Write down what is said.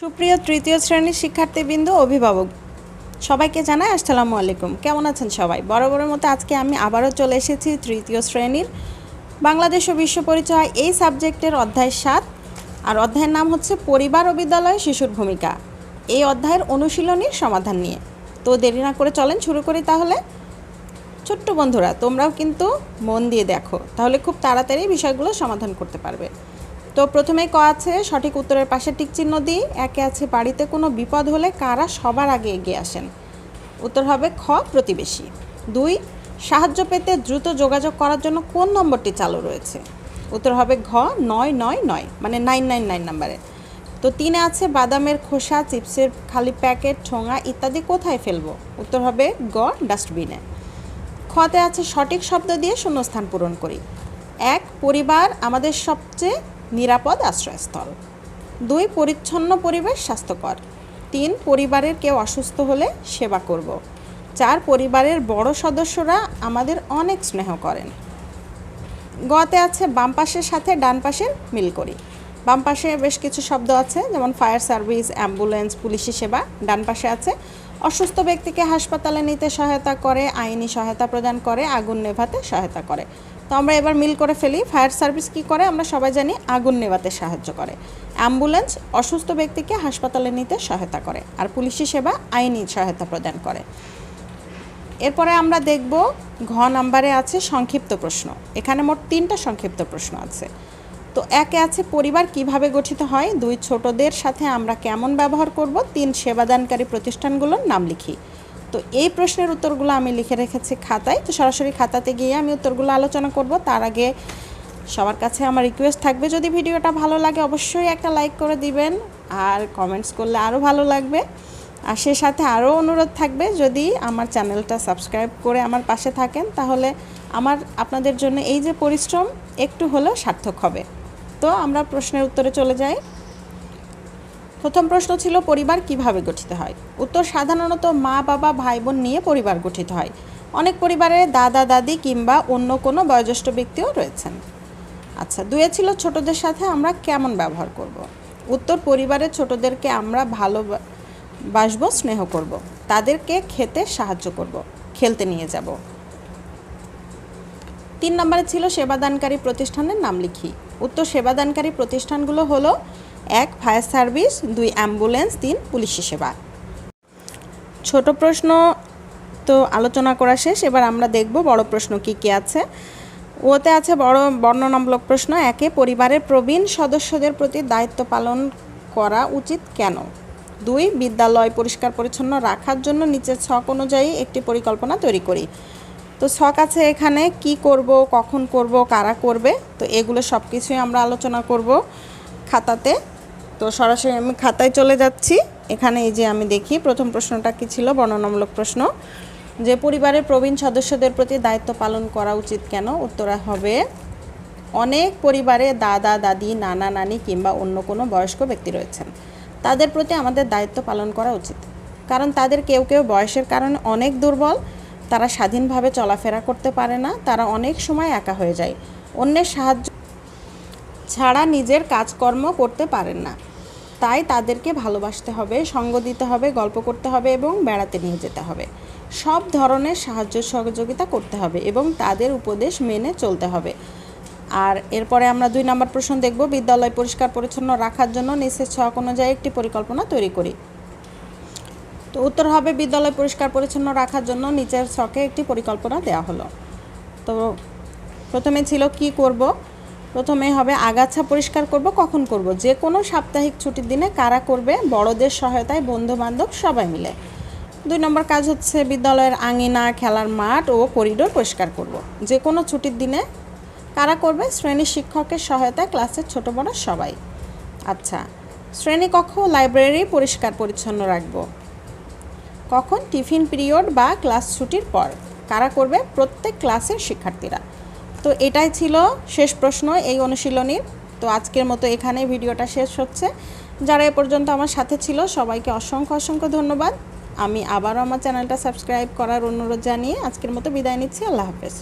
সুপ্রিয় তৃতীয় শ্রেণির শিক্ষার্থীবৃন্দ, অভিভাবক, সবাইকে জানাই আসসালামু আলাইকুম। কেমন আছেন সবাই? বরাবরের মতো আজকে আমি আবারও চলে এসেছি তৃতীয় শ্রেণির বাংলাদেশ ও বিশ্ব পরিচয় এই সাবজেক্টের অধ্যায় সাত। আর অধ্যায়ের নাম হচ্ছে পরিবার ও বিদ্যালয়ে শিশুর ভূমিকা। এই অধ্যায়ের অনুশীলনীর সমাধান নিয়ে। তো দেরি না করে চলেন শুরু করি তাহলে। ছোট্ট বন্ধুরা, তোমরাও কিন্তু মন দিয়ে দেখো। তাহলে খুব তাড়াতাড়ি বিষয়গুলো সমাধান করতে পারবে। তো প্রথমে ক আছে, সঠিক উত্তরের পাশে টিক চিহ্ন দিই। একে আছে বাড়িতে কোনো বিপদ হলে কারা সবার আগে এগিয়ে আসেন? উত্তর হবে খ, প্রতিবেশী। দুই, সাহায্য পেতে দ্রুত যোগাযোগ করার জন্য কোন নম্বরটি চালু রয়েছে? উত্তর হবে ঘ, নয় নয় নয় মানে নাইন নাইন নাইন নাম্বারে। তো তিনে আছে বাদামের খোসা, চিপসের খালি প্যাকেট, ঠোঙা ইত্যাদি কোথায় ফেলব? উত্তর হবে গ, ডাস্টবিনে। খতে আছে সঠিক শব্দ দিয়ে শূন্যস্থান পূরণ করি। এক, পরিবার আমাদের সবচেয়ে নিরাপদ আশ্রয়স্থল। দুই, পরিচ্ছন্ন পরিবেশ স্বাস্থ্যকর। তিন, পরিবারের কেউ অসুস্থ হলে সেবা করব। চার, পরিবারের বড় সদস্যরা আমাদের অনেক স্নেহ করেন। গতে আছে বাম পাশের সাথে ডান পাশের মিল করি বাম পাশে বেশ কিছু শব্দ আছে, যেমন ফায়ার সার্ভিস, অ্যাম্বুলেন্স, পুলিশি সেবা। ডান পাশে আছে, অসুস্থ ব্যক্তিকে হাসপাতালে নিতে সহায়তা করে, আইনি সহায়তা প্রদান করে, আগুন নেভাতে সহায়তা করে। তো আমরা এবার মিল করে ফেলি। ফায়ার সার্ভিস কি করে? আমরা সবাই জানি আগুন নেভাতে সাহায্য করে। অ্যাম্বুলেন্স অসুস্থ ব্যক্তিকে হাসপাতালে নিতে সহায়তা করে আর পুলিশি সেবা আইনি সহায়তা প্রদান করে। এরপরে আমরা দেখব ঘ নাম্বারে আছে সংক্ষিপ্ত প্রশ্ন। এখানে মোট তিনটা সংক্ষিপ্ত প্রশ্ন আছে। তো একে আছে পরিবার কীভাবে গঠিত হয়? দুই ছোটদের সাথে আমরা কেমন ব্যবহার করব? তিন সেবাদানকারী প্রতিষ্ঠানগুলোর নাম লিখি। তো এই প্রশ্নের উত্তরগুলো আমি লিখে রেখেছি খাতায়। তো সরাসরি খাতাতে গিয়ে আমি উত্তরগুলো আলোচনা করব। তার আগে সবার কাছে আমার রিকোয়েস্ট থাকবে, যদি ভিডিওটা ভালো লাগে অবশ্যই একটা লাইক করে দিবেন, আর কমেন্টস করলে আরও ভালো লাগবে। আর সে সাথে আরও অনুরোধ থাকবে, যদি আমার চ্যানেলটা সাবস্ক্রাইব করে আমার পাশে থাকেন, তাহলে আমার, আপনাদের জন্য এই যে পরিশ্রম একটু হলেও সার্থক হবে। তো আমরা প্রশ্নের উত্তরে চলে যাই। প্রথম প্রশ্ন ছিল, পরিবার কীভাবে গঠিত হয় উত্তর, সাধারণত মা, বাবা ভাই বোন নিয়ে পরিবার গঠিত হয় অনেক পরিবারে দাদা, দাদি কিংবা অন্য কোনো বয়োজ্যেষ্ঠ ব্যক্তিও রয়েছেন আচ্ছা দুয়ে ছিল ছোটদের সাথে আমরা কেমন ব্যবহার করব। উত্তর, পরিবারের ছোটদেরকে আমরা ভালো বাসব, স্নেহ করব। তাদেরকে খেতে সাহায্য করব। খেলতে নিয়ে যাব তিন নম্বরে ছিল সেবাদানকারী প্রতিষ্ঠানের নাম লিখি উত্তর, সেবাদানকারী প্রতিষ্ঠানগুলো হলো এক ফায়ার সার্ভিস, দুই অ্যাম্বুলেন্স, তিন পুলিশি সেবা। ছোট প্রশ্ন তো আলোচনা করা শেষ। এবার আমরা দেখব বড় প্রশ্ন কি কি আছে। ওতে আছে বড় বর্ণনামূলক প্রশ্ন, একে পরিবারের প্রবীণ সদস্যদের প্রতি দায়িত্ব পালন করা উচিত কেন? দুই, বিদ্যালয় পরিষ্কার পরিচ্ছন্ন রাখার জন্য নিচের ছক অনুযায়ী একটি পরিকল্পনা তৈরি করি। তো ছক আছে এখানে, কি করব, কখন করব, কারা করবে? তো এগুলো সব কিছুই আমরা আলোচনা করব খাতাতে। তো সরাসরি আমি খাতায় চলে যাচ্ছি। এখানে এই যে আমি দেখি, প্রথম প্রশ্নটা কি ছিল? বর্ণনামূলক প্রশ্ন। যে পরিবারের প্রবীণ সদস্যদের প্রতি দায়িত্ব পালন করা উচিত কেন? উত্তরা হবে, অনেক পরিবারে দাদা, দাদি, নানা, নানি কিংবা অন্য কোনো বয়স্ক ব্যক্তি রয়েছেন। তাদের প্রতি আমাদের দায়িত্ব পালন করা উচিত। কারণ তাদের কেউ কেউ বয়সের কারণে অনেক দুর্বল, তারা স্বাধীনভাবে চলাফেরা করতে পারে না, তারা অনেক সময় একা হয়ে যায়। অন্যের সাহায্য ছাড়া নিজের কাজকর্ম করতে পারেন না। তাই তাদেরকে ভালোবাসতে হবে, সঙ্গ দিতে হবে, গল্প করতে হবে এবং বেড়াতে নিয়ে যেতে হবে। সব ধরনের সাহায্য সহযোগিতা করতে হবে এবং তাদের উপদেশ মেনে চলতে হবে। আর এরপরে আমরা দুই নম্বর প্রশ্ন দেখব, বিদ্যালয় পরিষ্কার পরিচ্ছন্ন রাখার জন্য নিচের ছক অনুযায়ী একটি পরিকল্পনা তৈরি করি। তো উত্তর হবে, বিদ্যালয় পরিষ্কার পরিচ্ছন্ন রাখার জন্য নিচের ছকে একটি পরিকল্পনা দেওয়া হলো। তো প্রথমে ছিল কি করব? প্রথমে হবে আগাছা পরিষ্কার করব, কখন করব? যে কোনো সাপ্তাহিক ছুটির দিনে কারা করবে? বড়দের সহায়তায় বন্ধু বান্ধব সবাই মিলে। দুই নম্বর কাজ হচ্ছে বিদ্যালয়ের আঙিনা, খেলার মাঠ ও করিডোর পরিষ্কার করব। যে কোনো ছুটির দিনে কারা করবে? শ্রেণি শিক্ষকের সহায়তায় ক্লাসের ছোট বড় সবাই। আচ্ছা শ্রেণীকক্ষ লাইব্রেরি পরিষ্কার পরিচ্ছন্ন রাখব। কখন? টিফিন পিরিয়ড বা ক্লাস ছুটির পর। কারা করবে? প্রত্যেক ক্লাসের শিক্ষার্থীরা। তো এটাই ছিল শেষ প্রশ্ন এই অনুশীলনীর। তো আজকের মতো এখানে ভিডিওটা শেষ হচ্ছে। যারা এ পর্যন্ত আমার সাথে ছিল, সবাইকে অসংখ্য অসংখ্য ধন্যবাদ। আমি আবারও আমার চ্যানেলটা সাবস্ক্রাইব করার অনুরোধ জানিয়ে আজকের মতো বিদায় নিচ্ছি। আল্লাহ হাফেজ।